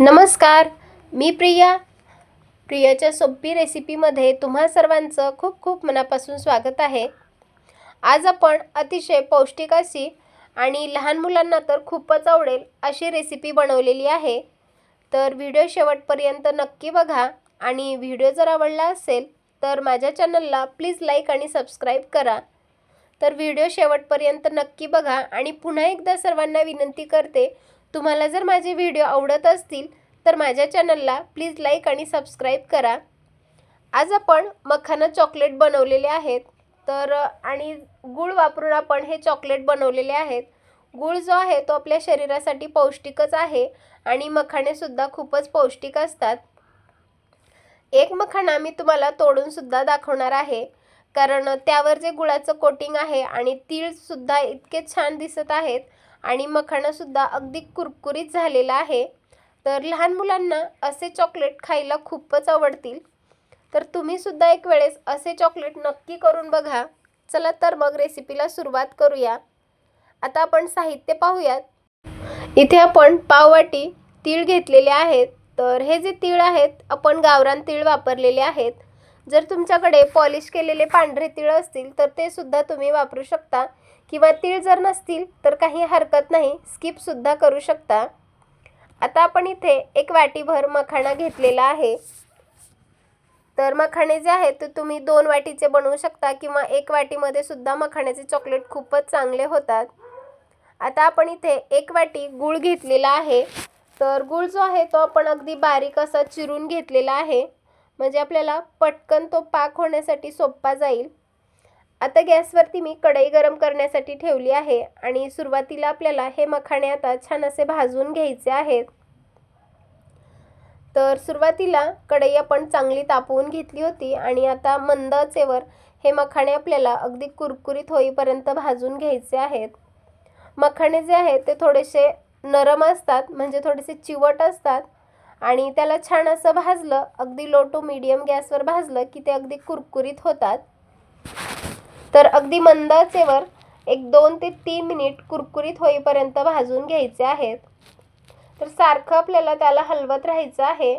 नमस्कार मी प्रिया. प्रियाच्या सोपी रेसिपीमध्ये तुम्हा सर्वांचं खूप खूप मनापासून स्वागत आहे. आज आपण अतिशय पौष्टिक अशी आणि लहान मुलांना तर खूपच आवडेल अशी रेसिपी बनवलेली आहे. तर व्हिडिओ शेवटपर्यंत नक्की बघा आणि व्हिडिओ जर आवडला असेल तर माझ्या चॅनलला प्लीज लाईक आणि सबस्क्राईब करा. तर व्हिडिओ शेवटपर्यंत नक्की बघा आणि पुन्हा एकदा सर्वांना विनंती करते तुम्हाला जर माझे व्हिडिओ आवडत असतील तर माझ्या चॅनलला प्लीज लाईक आणि सबस्क्राईब करा. आज आपण मखाना चॉकलेट बनवलेले आहेत तर आणि गूळ वापरून आपण हे चॉकलेट बनवलेले आहेत. गूळ जो आहे तो आपल्या शरीरासाठी पौष्टिकच आहे आणि मखाणेसुद्धा खूपच पौष्टिक असतात. एक मखाणा मी तुम्हाला तोडूनसुद्धा दाखवणार आहे. कारण त्यावर जे गुळाचं कोटिंग आहे आणि तीळसुद्धा इतके छान दिसत आहेत आणि मखाणासुद्धा अगदी कुरकुरीत झालेला आहे तर लहान मुलांना असे चॉकलेट खायला खूपच आवडतील. तर तुम्हीसुद्धा एक वेळेस असे चॉकलेट नक्की करून बघा. चला तर मग रेसिपीला सुरुवात करूया. आता आपण साहित्य पाहूयात. इथे आपण पाववाटी तीळ घेतलेले आहेत. तर हे जे तीळ आहेत आपण गावरान तीळ वापरलेले आहेत. जर तुमच्याकडे पॉलिश केलेले पांढरे तीळ असतील तर ते सुद्धा तुम्ही वापरू शकता. किंवा तीळ जर नसतील तर काही हरकत नाही स्किपसुद्धा करू शकता. आता आपण इथे एक वाटीभर मखाणा घेतलेला आहे. तर मखाणे जे आहेत ते तुम्ही दोन वाटीचे बनवू शकता किंवा एक वाटीमध्ये सुद्धा मखाण्याचे चॉकलेट खूपच चांगले होतात. आता आपण इथे एक वाटी गूळ घेतलेला आहे. तर गूळ जो आहे तो आपण अगदी बारीक असा चिरून घेतलेला आहे. म्हणजे आपल्याला पटकन तो पाक होण्यासाठी सोपा जाईल. आता गॅसवरती मी कढई गरम करण्यासाठी ठेवली आहे आणि सुरुवातीला आपल्याला हे मखाणे आता छान असे भाजून घ्यायचे आहेत. तर सुरुवातीला कढई आपण चांगली तापवून घेतली होती आणि आता मंद आचेवर हे मखाणे आपल्याला अगदी कुरकुरीत होईपर्यंत भाजून घ्यायचे आहेत. मखाणे जे आहेत ते थोडेसे नरम असतात म्हणजे थोडेसे चिवट असतात. आणि त्याला छान असं भाजलं अगदी लो टू मीडियम गॅसवर भाजलं की ते अगदी कुरकुरीत होतात. तर अगदी मंद आचेवर एक दोन ते तीन मिनिट कुरकुरीत होईपर्यंत भाजून घ्यायचे आहेत. तर सारखं आपल्याला त्याला हलवत राहायचं आहे.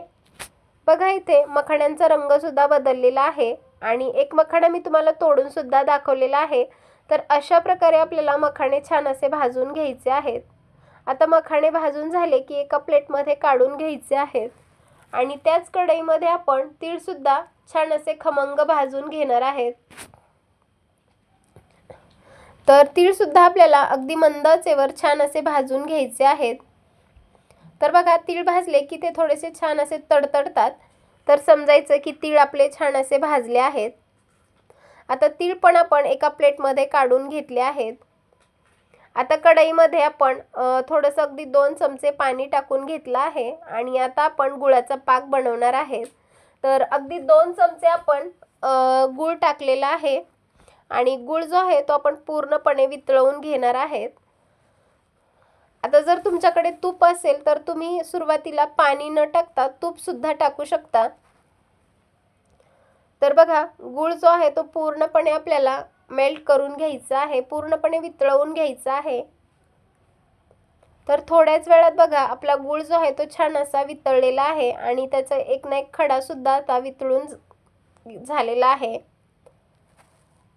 बघा इथे मखाण्यांचा रंगसुद्धा बदललेला आहे आणि एक मखाणा मी तुम्हाला तोडूनसुद्धा दाखवलेला आहे. तर अशा प्रकारे आपल्याला मखाणे छान असे भाजून घ्यायचे आहेत. आता मखाणे भाजून झाले की एका प्लेटमध्ये काढून घ्यायचे आहेत. आणि त्याच कढईमध्ये आपण तीळसुद्धा छान असे खमंग भाजून घेणार आहेत. तर तीळसुद्धा आपल्याला अगदी मंदचेवर छान असे भाजून घ्यायचे आहेत. तर बघा तीळ भाजले की ते थोडेसे छान असे तडतडतात. तर समजायचं की तीळ आपले छान असे भाजले आहेत. आता तीळ पण आपण एका प्लेटमध्ये काढून घेतले आहेत. आता कढईमध्ये आपण थोडंसं अगदी दोन चमचे पाणी टाकून घेतलं आहे आणि आता आपण गुळाचा पाक बनवणार आहे. तर अगदी दोन चमचे आपण गूळ टाकलेला आहे आणि गूळ जो आहे तो आपण पूर्णपणे वितळवून घेणार आहेत. आता जर तुमच्याकडे तूप असेल तर तुम्ही सुरुवातीला पाणी न टाकता तूपसुद्धा टाकू शकता. तर बघा गूळ जो आहे तो पूर्णपणे आपल्याला मेल्ट करून घ्यायचा आहे पूर्णपणे वितळवून घ्यायचं आहे. तर थोड्याच वेळात बघा आपला गूळ जो आहे तो छान असा वितळलेला आहे आणि त्याचा एक ना एक खडासुद्धा आता वितळून झालेला आहे.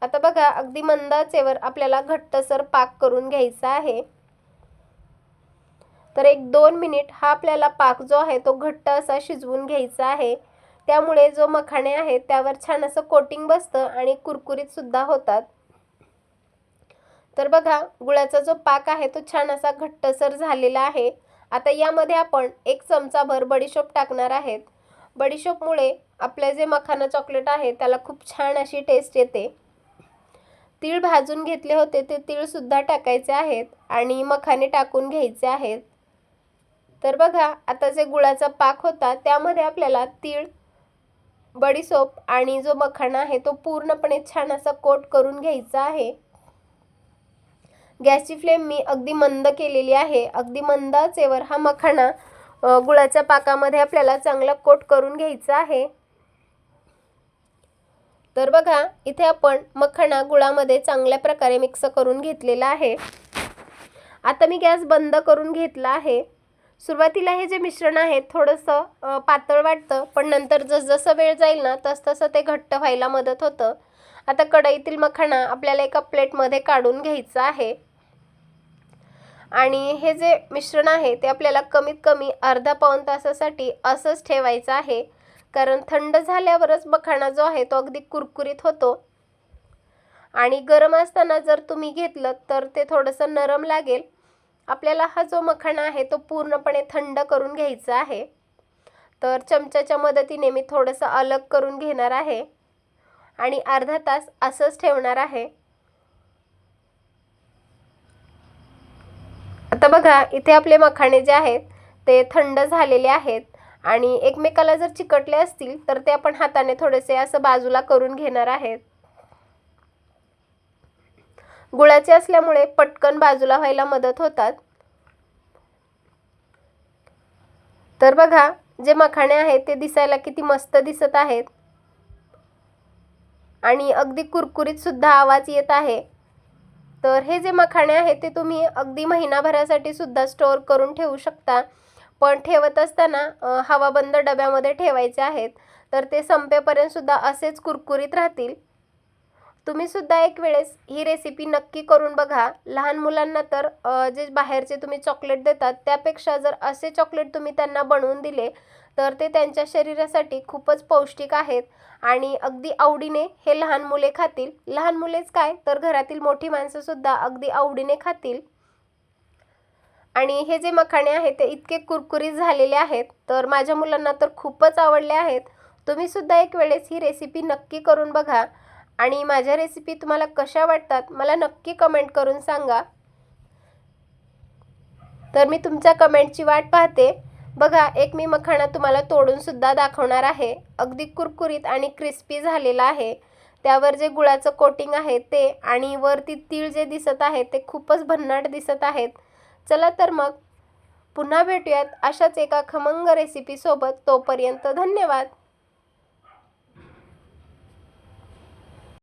आता बघा अगदी मंदाचेवर आपल्याला घट्टसर पाक करून घ्यायचा आहे. तर एक दोन मिनिट हा आपल्याला पाक जो आहे तो घट्ट असा शिजवून घ्यायचा आहे. त्यामुळे जो मखाणे आहे त्यावर छान असं कोटिंग बसतं आणि कुरकुरीत सुद्धा होतात. तर बघा गुळाचा जो पाक आहे तो छान असा घट्टसर झालेला आहे. आता यामध्ये आपण एक चमचाभर बडीशोप टाकणार आहेत. बडीशोपमुळे आपले जे मखाना चॉकलेट आहे त्याला खूप छान अशी टेस्ट येते. तीळ भाजून घेतले होते ते तीळसुद्धा टाकायचे आहेत आणि मखाने टाकून घ्यायचे आहेत. तर बघा आता जे गुळाचा पाक होता त्यामध्ये आपल्याला तीळ बडीसोप आणि जो मखाणा आहे तो पूर्णपणे छान असा कोट करून घ्यायचा आहे. गॅसची फ्लेम मी अगदी मंद केलेली आहे. अगदी मंद आचेवर हा मखाणा गुळाच्या पाकामध्ये आपल्याला चांगला कोट करून घ्यायचा आहे. तर बघा इथे आपण मखाणा गुळामध्ये चांगल्या प्रकारे मिक्स करून घेतलेला आहे. आता मी गॅस बंद करून घेतला आहे. सुरुवातीला हे जे मिश्रण आहे थोडंसं पातळ वाटतं पण नंतर जसजसं वेळ जाईल ना तसतसं ते घट्ट व्हायला मदत होतं. आता कढईतील मखाणा आपल्याला एका प्लेटमध्ये काढून घ्यायचं आहे. आणि हे जे मिश्रण आहे ते आपल्याला कमीत कमी अर्धा पाऊण तासासाठी असंच ठेवायचं आहे. कारण थंड झाल्यावरच मखाणा जो आहे तो अगदी कुरकुरीत होतो. आणि गरम असताना जर तुम्ही घेतलं तर ते थोडंसं नरम लागेल. आपल्याला हा जो मखाणा आहे तो पूर्णपणे थंड करून घ्यायचा आहे. तर चमच्याच्या मदतीने मी थोडंसं अलग करून घेणार आहे. आणि अर्धा तास असंच ठेवणार आहे. आता बघा इथे आपले मखाणे जे आहेत ते थंड झालेले आहेत. आणि एकमेकाला जर चिकटले असतील तर ते आपण हाताने थोडेसे असं बाजूला करून घेणार आहेत. गुळाचे असल्यामुळे पटकन बाजूला व्हायला मदत होतात. तर बघा जे मखाणे आहेत ते दिसायला किती मस्त दिसत आहेत. आणि अगदी कुरकुरीत सुद्धा आवाज येत आहे. तर हे जे मखाणे आहेत ते तुम्ही अगदी महिनाभरासाठी सुद्धा स्टोअर करून ठेवू शकता. पण ठेवत असताना हवाबंद डब्यामध्ये ठेवायचे आहेत. तर ते संपेपर्यंत सुद्धा असेच कुरकुरीत राहतील. तुम्ही सुद्धा एक वेळेस ही रेसिपी नक्की करून बघा. लहान मुलांना तर जे बाहेरचे तुम्ही चॉकलेट देतात त्यापेक्षा जर असे चॉकलेट तुम्ही त्यांना बनवून दिले तर ते त्यांच्या शरीरासाठी खूपच पौष्टिक आहेत. आणि अगदी आवडीने हे लहान मुले खातील. लहान मुलेच काय तर घरातील मोठी माणसंसुद्धा अगदी आवडीने खातील. आणि हे जे मखाणे आहेत ते इतके कुरकुरीत झालेले आहेत तर माझ्या मुलांना तर खूपच आवडले आहेत. तुम्ही सुद्धा एक वेळेस ही रेसिपी नक्की करून बघा. आणि माझ्या रेसिपी तुम्हाला कशा वाटतात मला नक्की कमेंट करून सांगा. तर मी तुमच्या कमेंटची वाट पाहते. बघा एक मी मखाणा तुम्हाला तोडूनसुद्धा दाखवणार आहे. अगदी कुरकुरीत आणि क्रिस्पी झालेला आहे. त्यावर जे गुळाचं कोटिंग आहे ते आणि वरती तीळ जे दिसत आहे ते खूपच भन्नाट दिसत आहेत. चला तर मग पुन्हा भेटूयात अशाच एका खमंग रेसिपीसोबत तोपर्यंत धन्यवाद.